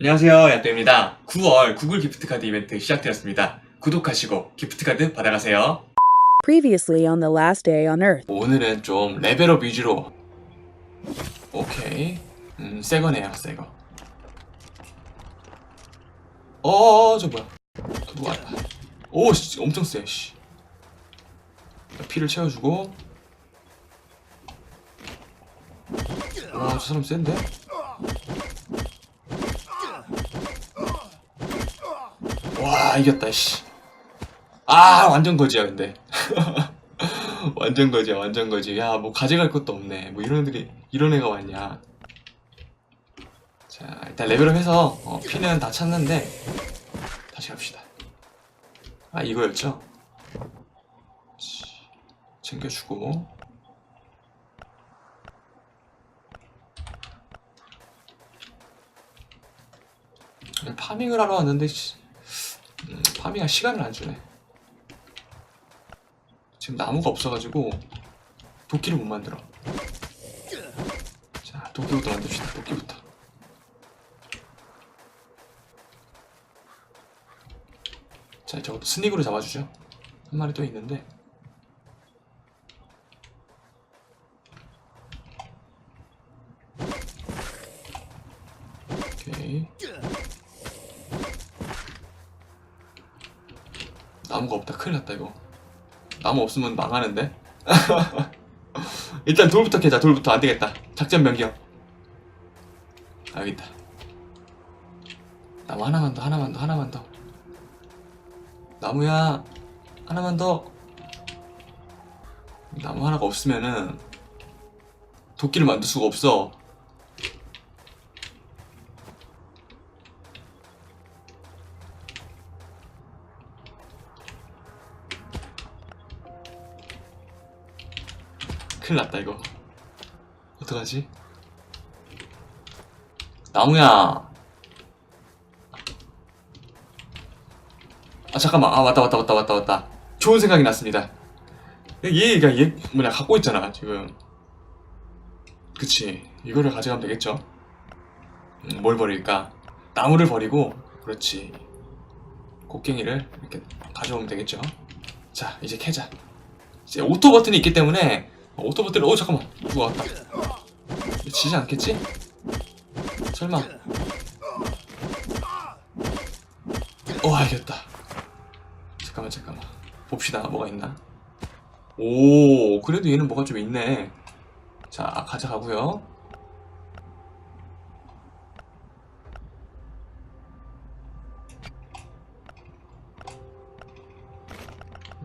안녕하세요 야또입니다. 9월 구글 기프트카드 이벤트 시작되었습니다. 구독하시고 기프트카드 받아가세요. Previously on the last day on Earth. 오늘은 좀 레벨업 위주로. 오케이. 음 새거네요 새거. 어어 저 뭐야? 누가 왔다 오 씨, 엄청 세 씨. 피를 채워주고. 와저 사람 센데? 와 이겼다 씨. 아 완전 거지야 근데. 완전 거지야 완전 거지. 야 뭐 가져갈 것도 없네. 뭐 이런 애들이 이런 애가 왔냐. 자 일단 레벨업 해서 어, 피는 다 찼는데 다시 갑시다. 아 이거였죠? 치, 챙겨주고. 파밍을 하러 왔는데 파밍할 시간을 안 주네 지금 나무가 없어가지고 도끼를 못 만들어. 자, 도끼부터 만듭시다. 도끼부터. 자, 저것도 스닉으로 잡아주죠. 한 마리 또 있는데. 오케이. 나무가 없다. 큰일 났다, 이거. 나무 없으면 망하는데? 일단 돌부터 캐자 돌부터 안되겠다 작전 변경 아, 여기 있다 나무 하나만 더 하나만 더 하나만 더 나무야 하나만 더 나무 하나가 없으면은 도끼를 만들 수가 없어 큰일 났다 이거. 어떡하지? 나무야. 아 잠깐만. 아 왔다 왔다 왔다 왔다 왔다. 좋은 생각이 났습니다. 얘가 얘 뭐냐 갖고 있잖아 지금. 그치. 이거를 가져가면 되겠죠? 음, 뭘 버릴까? 나무를 버리고 그렇지. 곡괭이를 이렇게 가져오면 되겠죠? 자 이제 캐자. 이제 오토 버튼이 있기 때문에 어, 어 잠깐만. 누가 왔다. 지지 않겠지? 설마. 어 알겠다. 잠깐만 잠깐만. 봅시다. 뭐가 있나? 오 그래도 얘는 뭐가 좀 있네. 자 가져가고요.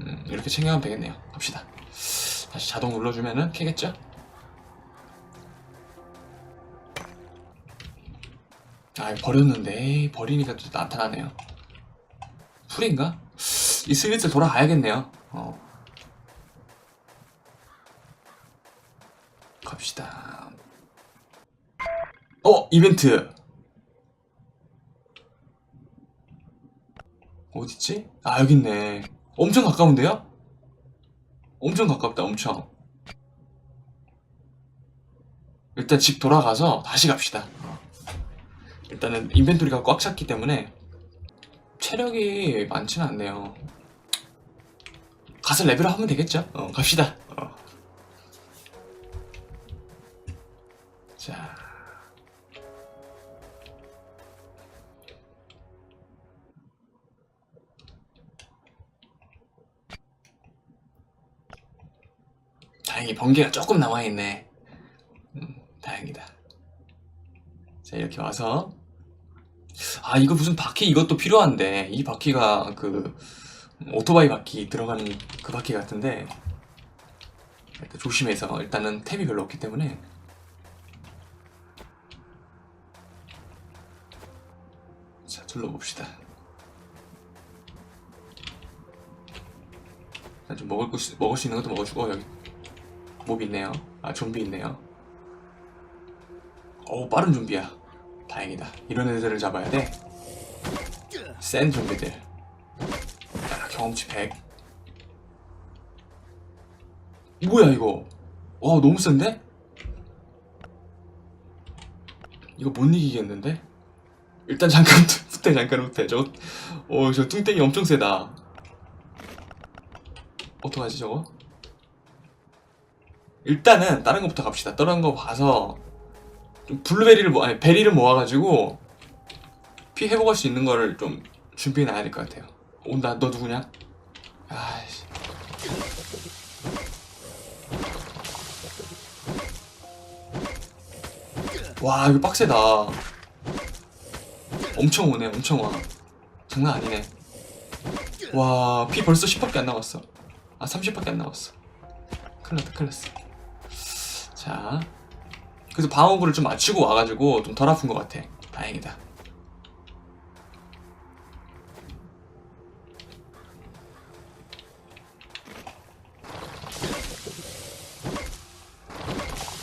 음, 이렇게 챙겨가면 되겠네요. 갑시다 다시 자동 눌러주면은 캐겠죠? 아 버렸는데 버리니까 또 나타나네요 풀인가? 이 슬슬 돌아가야겠네요 어. 갑시다 어 이벤트 어딨지? 아 여기 있네 엄청 가까운데요? 엄청 가깝다 엄청. 일단 집 돌아가서 다시 갑시다. 어. 일단은 인벤토리가 꽉 찼기 때문에 체력이 많지는 않네요. 가서 레벨업 하면 되겠죠? 어, 갑시다. 어. 자 다행히 번개가 조금 남아있네. 음, 다행이다. 자, 이렇게 와서. 아, 이거 무슨 바퀴 이것도 필요한데. 이 바퀴가 그, 오토바이 바퀴 들어가는 그 바퀴 같은데. 일단 조심해서. 일단은 템이 별로 없기 때문에. 자, 둘러봅시다. 자, 좀 먹을, 거, 먹을 수 있는 것도 먹어주고, 어, 여기 몹 있네요. 아, 좀비 있네요. 오, 빠른 좀비야. 다행이다. 이런 애들을 잡아야 돼. 센 좀비들. 야, 경험치 100. 뭐야, 이거? 와, 너무 센데? 이거 못 이기겠는데? 일단 잠깐 후퇴 잠깐 후퇴 저거 어저 뚱땡이 엄청 세다 어떡하지 저거 일단은 다른 것부터 갑시다. 다른 거 봐서 좀 블루베리를 모 아니 베리를 모아가지고 피 회복할 수 있는 거를 좀 준비해 놔야 될 것 같아요. 온다 너 누구냐? 아이씨. 와 이거 빡세다. 엄청 오네 엄청 와. 장난 아니네. 와 피 벌써 10밖에 안 남았어. 아 30밖에 안 남았어. 큰일 났다 큰일 났어 자 그래서 방어구를 좀 맞추고 와가지고 좀 덜 아픈 것 같아 다행이다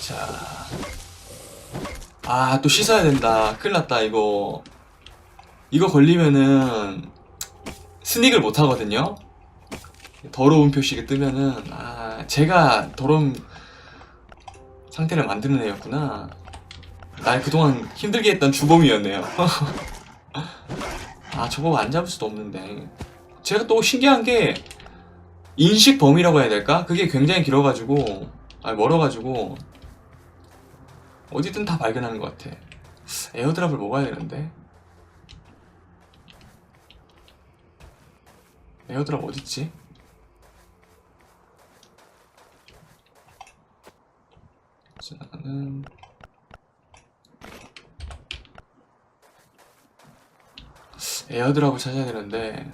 자 아, 또 씻어야 된다. 큰일 났다, 이거. 이거 걸리면은, 스닉을 못 하거든요? 더러운 표시가 뜨면은, 아, 제가 더러운 상태를 만드는 애였구나. 날 그동안 힘들게 했던 주범이었네요. 아, 저거 안 잡을 수도 없는데. 제가 또 신기한 게, 인식 범위라고 해야 될까? 그게 굉장히 길어가지고, 아, 멀어가지고, 어디든 다 발견하는 것 같아. 에어드랍을 먹어야 되는데. 에어드랍 어딨지? 저는 에어드랍을 찾아야 되는데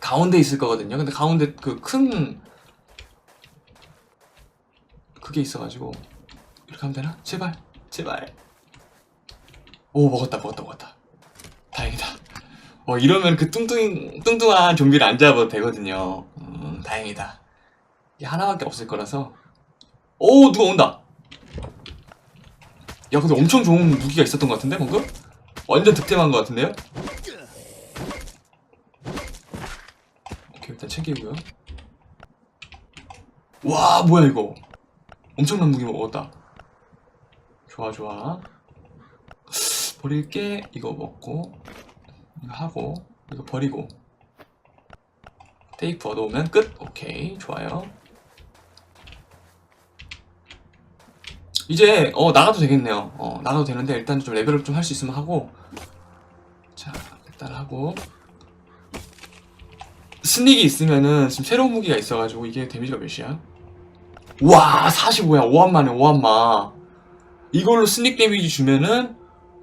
가운데 있을 거거든요. 근데 가운데 그 큰 그게 있어가지고 이렇게 하면 되나? 제발 제발. 오 먹었다 먹었다 먹었다. 다행이다. 어 이러면 그 뚱뚱 뚱뚱한 좀비를 안 잡아도 되거든요. 음 다행이다. 하나밖에 없을 거라서. 오 누가 온다 야 근데 엄청 좋은 무기가 있었던 것 같은데 방금? 완전 득템한 것 같은데요? 오케이 일단 챙기고요. 와 뭐야 이거? 엄청난 무기 먹었다. 좋아 좋아. 버릴게. 이거 먹고 이거 하고 이거 버리고. 테이프 얻어오면 끝. 오케이 좋아요 이제 어 나가도 되겠네요 어 나가도 되는데 일단 좀 레벨업 좀 할 수 있으면 하고 자 일단 하고 스닉이 있으면은 지금 새로운 무기가 있어가지고 이게 데미지가 몇이야? 와 45야 5한마네 5한마 이걸로 스닉 데미지 주면은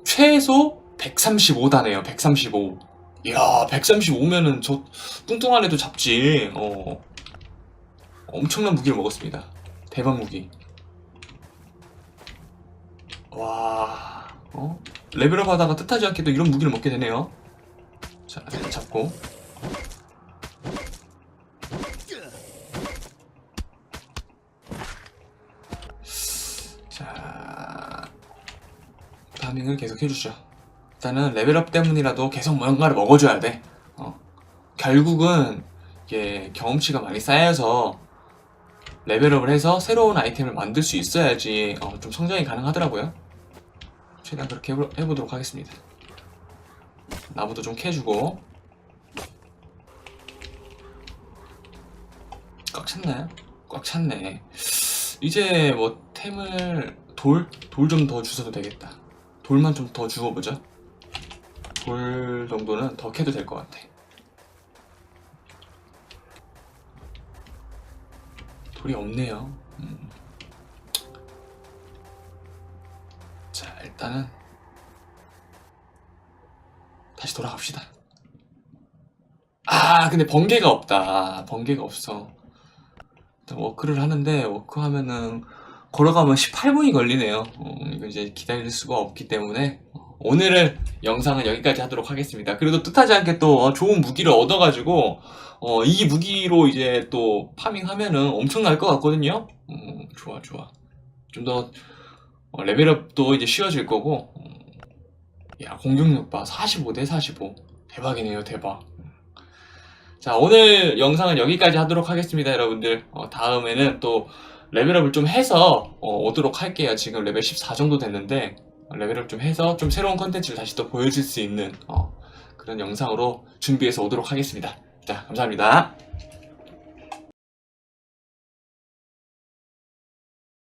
최소 135다네요. 135. 이야, 135면은 저 뚱뚱한 애도 잡지. 어. 엄청난 무기를 먹었습니다. 대박 무기. 와, 어? 레벨업 하다가 뜻하지 않게도 이런 무기를 먹게 되네요. 자, 잡고. 자, 파밍을 계속 해주죠. 일단은 레벨업 때문이라도 계속 뭔가를 먹어줘야 돼. 어. 결국은 이게 경험치가 많이 쌓여서 레벨업을 해서 새로운 아이템을 만들 수 있어야지 어, 좀 성장이 가능하더라고요. 최대한 그렇게 해보, 해보도록 하겠습니다. 나무도 좀 캐주고 꽉 찼나요? 꽉 찼네. 이제 뭐 템을 돌? 돌 좀 더 주셔도 되겠다. 돌만 좀 더 주워보자. 돌 정도는 더 캐도 될 것 같아. 돌이 없네요. 음. 자, 일단은 다시 돌아갑시다. 아, 근데 번개가 없다. 번개가 없어. 워크를 하는데 워크 하면은 걸어가면 18분이 걸리네요. 어, 이거 이제 기다릴 수가 없기 때문에 어, 오늘은 영상은 여기까지 하도록 하겠습니다. 그래도 뜻하지 않게 또 어, 좋은 무기를 얻어가지고 어, 이 무기로 이제 또 파밍하면은 엄청날 것 같거든요. 음, 좋아 좋아. 좀 더 레벨업도 이제 쉬워질 거고. 음, 야 공격력 봐 45 대 45 대박이네요 대박. 자 오늘 영상은 여기까지 하도록 하겠습니다 여러분들 어, 다음에는 또 레벨업을 좀 해서 어, 오도록 할게요 지금 레벨 14 정도 됐는데 레벨업 좀 해서 좀 새로운 컨텐츠를 다시 또 보여줄 수 있는 어, 그런 영상으로 준비해서 오도록 하겠습니다. 자, 감사합니다.